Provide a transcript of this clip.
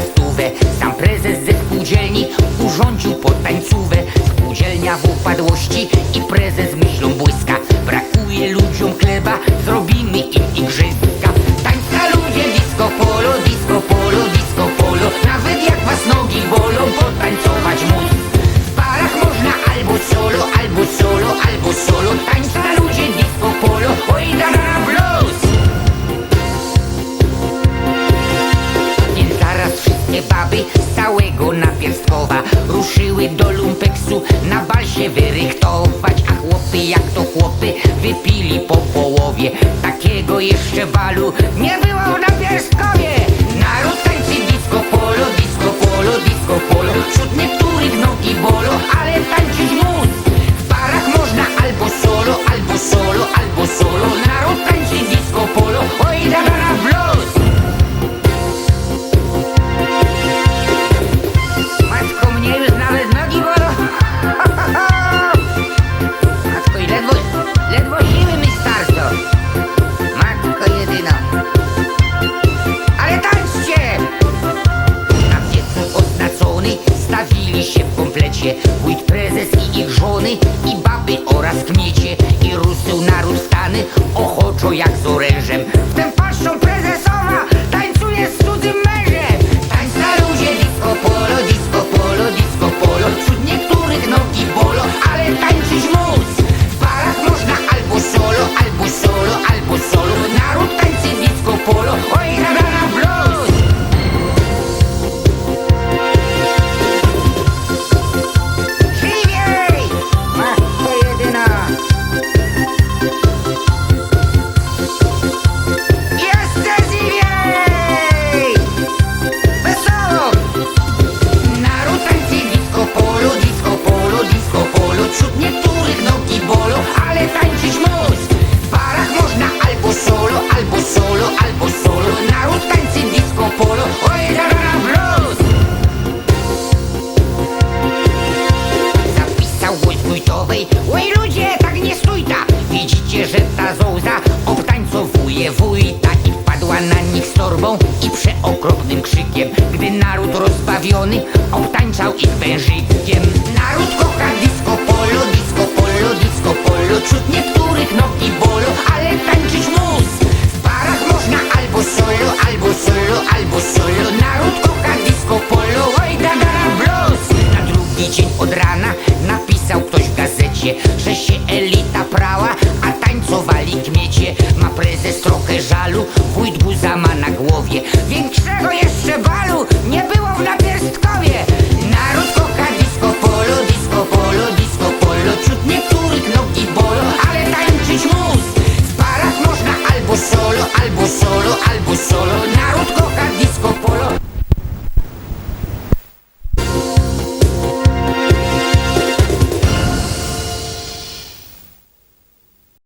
stówę Sam prezes ze spółdzielni urządził potańcówę Spółdzielnia w upadłości i prezes myślą błyska Brakuje ludziom chleba, zrobimy im igrzyska A chłopy jak to chłopy wypili po połowie. Takiego jeszcze balu nie było w napierstkowie i ich żony i baby oraz kmiecie I ruszył naród stany ochoczo jak z orężem. Wtem patrzą prezesowa Widzicie, że ta zołza obtańcowuje. Wójta I wpadła na nich z torbą i przeokropnym krzykiem Gdy naród rozbawiony obtańczał ich wężykiem. Naród kocha disco polo, disco polo, disco polo Wśród niektórych nogi bolą, ale tańczyć mus. W barach można albo solo, albo solo, albo solo. Naród kocha disco polo, oj da da blues Na drugi dzień od rana napisał ktoś w gazecie Że się elita prezes trochę żalu, wójt guza ma na głowie. Większego jeszcze